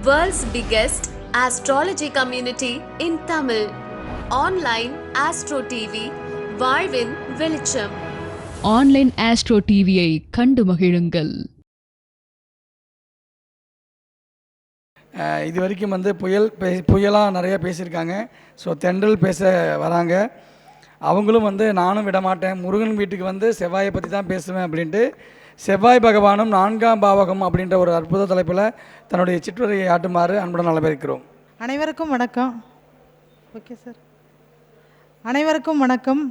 World's biggest astrology community in Tamil. Online Astro TV, வாழ்வின் வெளிச்சம் online astro டிவியை கண்டு மகிழுங்கள். இது வரைக்கும் வந்து புயல் பே புயலாக நிறையா பேசியிருக்காங்க. ஸோ தென்றல் பேச வராங்க. அவங்களும் வந்து நானும் விட மாட்டேன் முருகன் வீட்டுக்கு வந்து செவ்வாயை பற்றி தான் பேசுவேன் அப்படின்ட்டு செவ்வாய் பகவானும் நான்காம் பாவகம் அப்படின்ற ஒரு அற்புத தலைப்பில் தன்னுடைய சிற்றுரையை ஆட்டுமாறு அன்புடன் நலபெறுக்கிறோம் அனைவருக்கும் வணக்கம். ஓகே சார் அனைவருக்கும் வணக்கம்.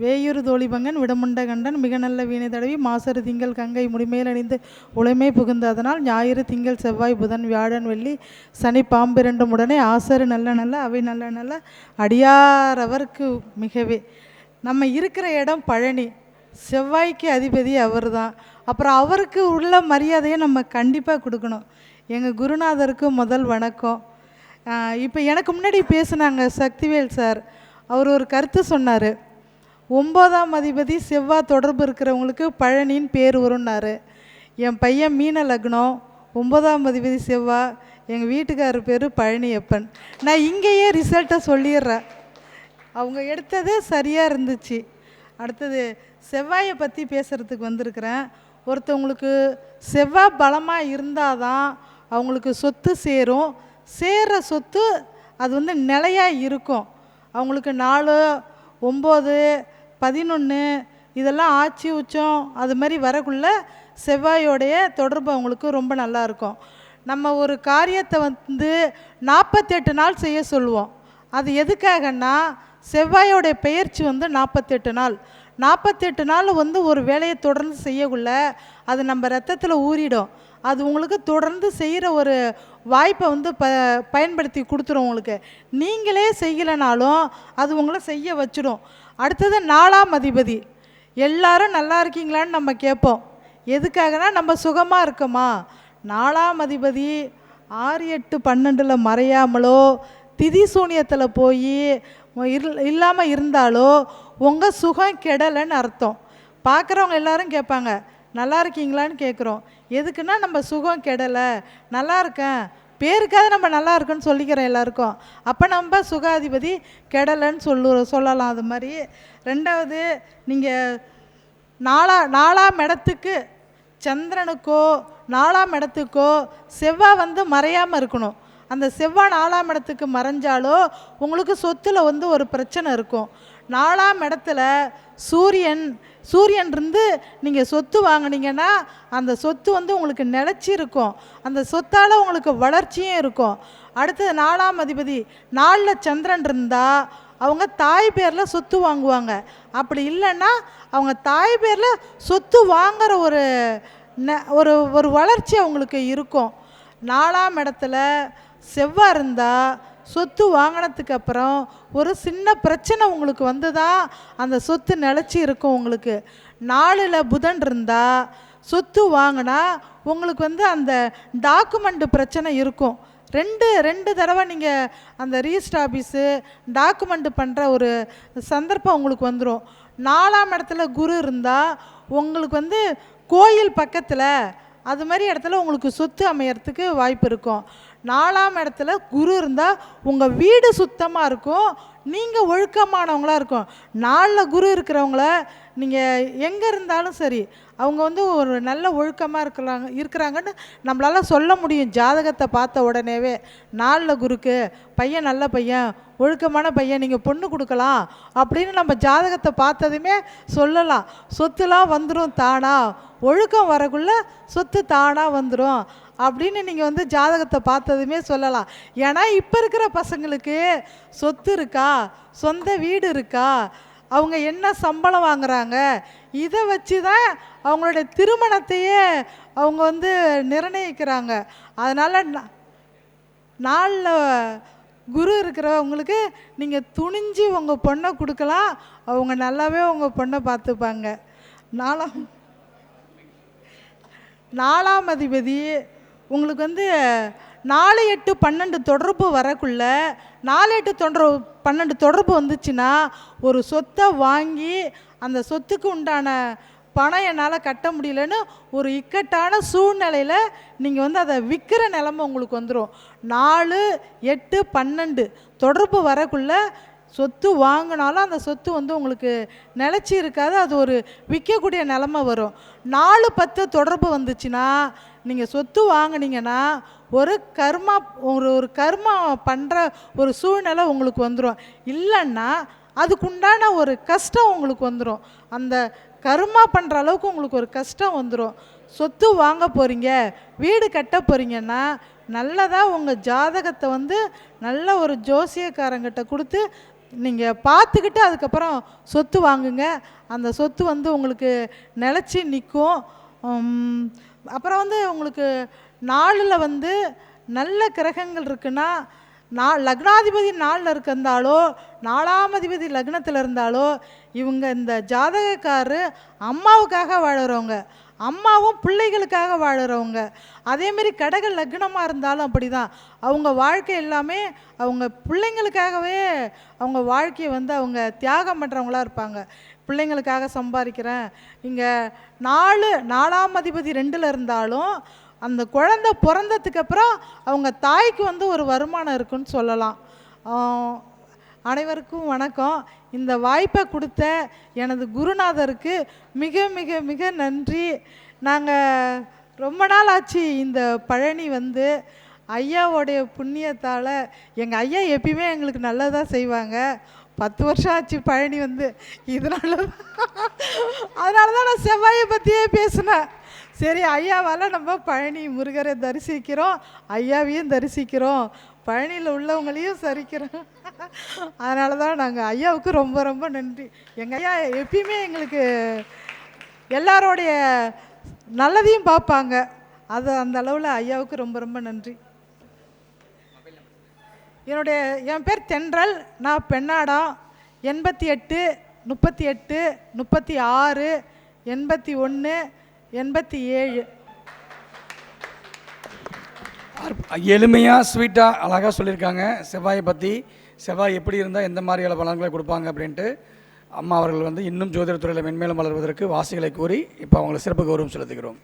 வேயூர் தோழிபங்கன் விடமுண்ட கண்டன் மிக நல்ல வீணை தடவி மாசரு திங்கள் கங்கை முடிமையில் அணிந்து உழைமை புகுந்த அதனால் ஞாயிறு திங்கள் செவ்வாய் புதன் வியாழன் வெள்ளி சனி பாம்பிரண்டும் உடனே ஆசரு நல்ல நல்ல அவை நல்ல நல்ல அடியாரவர்க்கு மிகவே. நம்ம இருக்கிற இடம் பழனி. செவ்வாய்க்கு அதிபதி அவர் தான் அப்புறம் அவருக்கு உள்ள மரியாதையை நம்ம கண்டிப்பாக கொடுக்கணும். எங்கள் குருநாதருக்கு முதல் வணக்கம். இப்போ எனக்கு முன்னாடி பேசுனாங்க சக்திவேல் சார். அவர் ஒரு கருத்து சொன்னார். ஒம்போதாம் அதிபதி செவ்வாய் தொடர்பு இருக்கிறவங்களுக்கு பழனின்னு பேர் வரும்னாரு. என் பையன் மீன லக்னம். ஒன்பதாம் அதிபதி செவ்வா. எங்கள் வீட்டுக்காரர் பேர் பழனியப்பன். நான் இங்கேயே ரிசல்ட்டை சொல்லிடுறேன். அவங்க எடுத்தது சரியாக இருந்துச்சு. அடுத்தது செவ்வாயை பற்றி பேசுகிறதுக்கு வந்திருக்கிறேன். ஒருத்தவங்களுக்கு செவ்வாய் பலமாக இருந்தால் தான் அவங்களுக்கு சொத்து சேரும். சேர்கிற சொத்து அது வந்து நிலையாக இருக்கும். அவங்களுக்கு நாலு ஒம்பது பதினொன்று இதெல்லாம் ஆட்சி உச்சம் அது மாதிரி வரக்குள்ள செவ்வாயோடைய தொடர்பு அவங்களுக்கு ரொம்ப நல்லாயிருக்கும் நம்ம ஒரு காரியத்தை வந்து நாற்பத்தெட்டு நாள் செய்ய சொல்லுவோம். அது எதுக்காகன்னா செவ்வாயோடைய பெயர்ச்சி வந்து நாற்பத்தெட்டு நாள். நாற்பத்தெட்டு நாள் வந்து ஒரு வேலையை தொடர்ந்து செய்யக்குள்ள அது நம்ம ரத்தத்தில் ஊறிடும். அது உங்களுக்கு தொடர்ந்து செய்கிற ஒரு வாய்ப்பை வந்து ப பயன்படுத்தி கொடுத்துரும் உங்களுக்கு. நீங்களே செய்யலைனாலும் அது உங்களை செய்ய வச்சிடும். அடுத்தது நாலாம் அதிபதி. எல்லாரும் நல்லா இருக்கீங்களான்னு நம்ம கேட்போம். எதுக்காகனா நம்ம சுகமாக இருக்கோமா? நாலாம் அதிபதி ஆறு எட்டு பன்னெண்டில் மறையாமலோ திதி சூனியத்தில் போய் இல்லாமல் இருந்தாலோ உங்கள் சுகம் கெடலைன்னு அர்த்தம். பார்க்குறவங்க எல்லாரும் கேட்பாங்க நல்லா இருக்கீங்களான்னு கேட்குறோம். எதுக்குன்னா நம்ம சுகம் கெடலை? நல்லா இருக்கேன். பேருக்காவது நம்ம நல்லா இருக்குன்னு சொல்லிக்கிறோம் எல்லாருக்கும். அப்போ நம்ம சுகாதிபதி கெடலைன்னு சொல்லு சொல்லலாம் அது மாதிரி. ரெண்டாவது நீங்கள் நாலா நாலாம் இடத்துக்கு சந்திரனுக்கோ நாலாம் இடத்துக்கோ செவ்வாய் வந்து மறையாமல் இருக்கணும். அந்த செவ்வாய் நாலாம் இடத்துக்கு மறைஞ்சாலோ உங்களுக்கு சொத்தில் வந்து ஒரு பிரச்சனை இருக்கும். நாலாம் இடத்துல சூரியன் சூரியன் இருந்து நீங்கள் சொத்து வாங்குனீங்கன்னா அந்த சொத்து வந்து உங்களுக்கு நிலச்சி இருக்கும். அந்த சொத்தால் உங்களுக்கு வளர்ச்சியும் இருக்கும். அடுத்தது நாலாம் அதிபதி நாலில் சந்திரன் இருந்தால் அவங்க தாய் பேரில் சொத்து வாங்குவாங்க. அப்படி இல்லைன்னா அவங்க தாய் பேரில் சொத்து வாங்குற ஒரு ந- ஒரு ஒரு வளர்ச்சி அவங்களுக்கு இருக்கும். நாலாம் இடத்துல செவ்வாய் இருந்தால் சொத்து வாங்கினதுக்கு அப்புறம் ஒரு சின்ன பிரச்சனை உங்களுக்கு வந்து தான் அந்த சொத்து நிலச்சி இருக்கும் உங்களுக்கு. நாலில் புதன் இருந்தால் சொத்து வாங்கினா உங்களுக்கு வந்து அந்த டாக்குமெண்ட் பிரச்சனை இருக்கும். ரெண்டு ரெண்டு தடவை நீங்கள் அந்த ரிஜிஸ்டர் ஆஃபீஸு டாக்குமெண்ட் பண்ணுற ஒரு சந்தர்ப்பம் உங்களுக்கு வந்துடும் நாலாம் இடத்துல குரு இருந்தால் உங்களுக்கு வந்து கோயில் பக்கத்தில் அது மாதிரி இடத்துல உங்களுக்கு சொத்து அமையறதுக்கு வாய்ப்பு இருக்கும். நாலாம் இடத்துல குரு இருந்தால் உங்கள் வீடு சுத்தமாக இருக்கும் நீங்கள் ஒழுக்கமானவங்களாக இருக்கும். நாலில் குரு இருக்கிறவங்கள நீங்கள் எங்கே இருந்தாலும் சரி அவங்க வந்து ஒரு நல்ல ஒழுக்கமாக இருக்கிறாங்க இருக்கிறாங்கன்னு நம்மளால் சொல்ல முடியும் ஜாதகத்தை பார்த்த உடனேவே. நாலில் குருக்கு பையன் நல்ல பையன் ஒழுக்கமான பையன் நீங்கள் பொண்ணு கொடுக்கலாம் அப்படின்னு நம்ம ஜாதகத்தை பார்த்ததுமே சொல்லலாம். சொத்துலாம் வந்துடும் தானா? ஒழுக்கம் வரக்குள்ளே சொத்து தானாக வந்துடும் அப்படின்னு நீங்கள் வந்து ஜாதகத்தை பார்த்ததுமே சொல்லலாம். ஏன்னா இப்போ இருக்கிற பசங்களுக்கு சொத்து இருக்கா? சொந்த வீடு இருக்கா? அவங்க என்ன சம்பளம் வாங்குறாங்க? இதை வச்சு தான் அவங்களுடைய திருமணத்தையே அவங்க வந்து நிர்ணயிக்கிறாங்க. அதனால் நாளில் குரு இருக்கிறவங்களுக்கு நீங்கள் துணிஞ்சு உங்கள் பொண்ணை கொடுக்கலாம். அவங்க நல்லாவே உங்கள் பொண்ணை பார்த்துப்பாங்க. நாலாம் நாலாம் அதிபதி உங்களுக்கு வந்து நாலு எட்டு பன்னெண்டு தொடர்பு வரக்குள்ள நாலு எட்டு தொடர்பு பன்னெண்டு தொடர்பு வந்துச்சுன்னா ஒரு சொத்தை வாங்கி அந்த சொத்துக்கு உண்டான பணம் என்னால் கட்ட முடியலன்னு ஒரு இக்கட்டான சூழ்நிலையில் நீங்கள் வந்து அதை விற்கிற நிலமை உங்களுக்கு வந்துடும் நாலு எட்டு பன்னெண்டு தொடர்பு வரக்குள்ள சொத்து வாங்கினாலும் அந்த சொத்து வந்து உங்களுக்கு நிலச்சி இருக்காது அது ஒரு விற்கக்கூடிய நிலமை வரும். நாலு பத்து தொடர்பு வந்துச்சுன்னா நீங்கள் சொத்து வாங்கினீங்கன்னா ஒரு கர்மா ஒரு ஒரு கர்மா பண்ணுற ஒரு சூழ்நிலை உங்களுக்கு வந்துடும் இல்லைன்னா அதுக்குண்டான ஒரு கஷ்டம் உங்களுக்கு வந்துடும் அந்த கர்மா பண்ணுற அளவுக்கு உங்களுக்கு ஒரு கஷ்டம் வந்துடும் சொத்து வாங்க போகிறீங்க வீடு கட்ட போகிறீங்கன்னா நல்லதாக உங்கள் ஜாதகத்தை வந்து நல்ல ஒரு ஜோசியக்காரங்கிட்ட கொடுத்து நீங்கள் பார்த்துக்கிட்டு அதுக்கப்புறம் சொத்து வாங்குங்க. அந்த சொத்து வந்து உங்களுக்கு நிலச்சி நிற்கும் அப்புறம் வந்து உங்களுக்கு நாளில் வந்து நல்ல கிரகங்கள் இருக்குன்னா நா லக்னாதிபதி நாளில் இருந்தாலோ நாலாம் அதிபதி லக்னத்தில் இருந்தாலோ இவங்க இந்த ஜாதகக்காரரு அம்மாவுக்காக வாழறவங்க. அம்மாவும் பிள்ளைகளுக்காக வாழறவங்க. அதேமாரி கடக லக்னமாக இருந்தாலும் அப்படி தான் அவங்க வாழ்க்கை எல்லாமே அவங்க பிள்ளைங்களுக்காகவே அவங்க வாழ்க்கையை வந்து அவங்க தியாகம் பண்ணுறவங்களாக இருப்பாங்க. பிள்ளைங்களுக்காக சம்பாதிக்கிறேன். இங்கே நாலு நாலாம் அதிபதி ரெண்டில் இருந்தாலும் அந்த குழந்தை பிறந்ததுக்கு அப்புறம் அவங்க தாய்க்கு வந்து ஒரு வருமானம் இருக்குன்னு சொல்லலாம். அனைவருக்கும் வணக்கம். இந்த வாய்ப்பை கொடுத்த எனது குருநாதருக்கு மிக மிக மிக நன்றி. நாங்கள் ரொம்ப நாள் ஆச்சு இந்த பழனி வந்து. ஐயாவோடைய புண்ணியத்தால் எங்கள் ஐயா எப்பயுமே எங்களுக்கு நல்லதாக செய்வாங்க. பத்து வருஷம் ஆச்சு பழனி வந்து. இதனால அதனால தான் நான் செவ்வாயை பற்றியே பேசினேன். சரி ஐயாவால் நம்ம பழனி முருகரை தரிசிக்கிறோம். ஐயாவையும் தரிசிக்கிறோம். பழனியில் உள்ளவங்களையும் சரிக்கிறோம். அதனால தான் நாங்கள் ஐயாவுக்கு ரொம்ப ரொம்ப நன்றி. எங்கள் ஐயா எப்பயுமே எங்களுக்கு எல்லாரோடைய நல்லதையும் பார்ப்பாங்க. அது அந்த அளவில் ஐயாவுக்கு ரொம்ப ரொம்ப நன்றி. என்னுடைய என் பேர் தென்றல். நான் பெண்ணாடம் எண்பத்தி எட்டு முப்பத்தி எட்டு முப்பத்தி ஆறு எண்பத்தி ஒன்று எண்பத்தி ஏழு. எளிமையாக ஸ்வீட்டாக அழகாக சொல்லியிருக்காங்க. செவ்வாயை பற்றி செவ்வாய் எப்படி இருந்தால் எந்த மாதிரியான பலன்களை கொடுப்பாங்க அப்படின்ட்டு அம்மா அவர்கள் வந்து இன்னும் ஜோதிடத்துறையில் மென்மேலும் வளர்வதற்கு வாசிகளை கூறி இப்போ அவங்களை சிறப்பு கௌரவம் செலுத்துகிறோம்.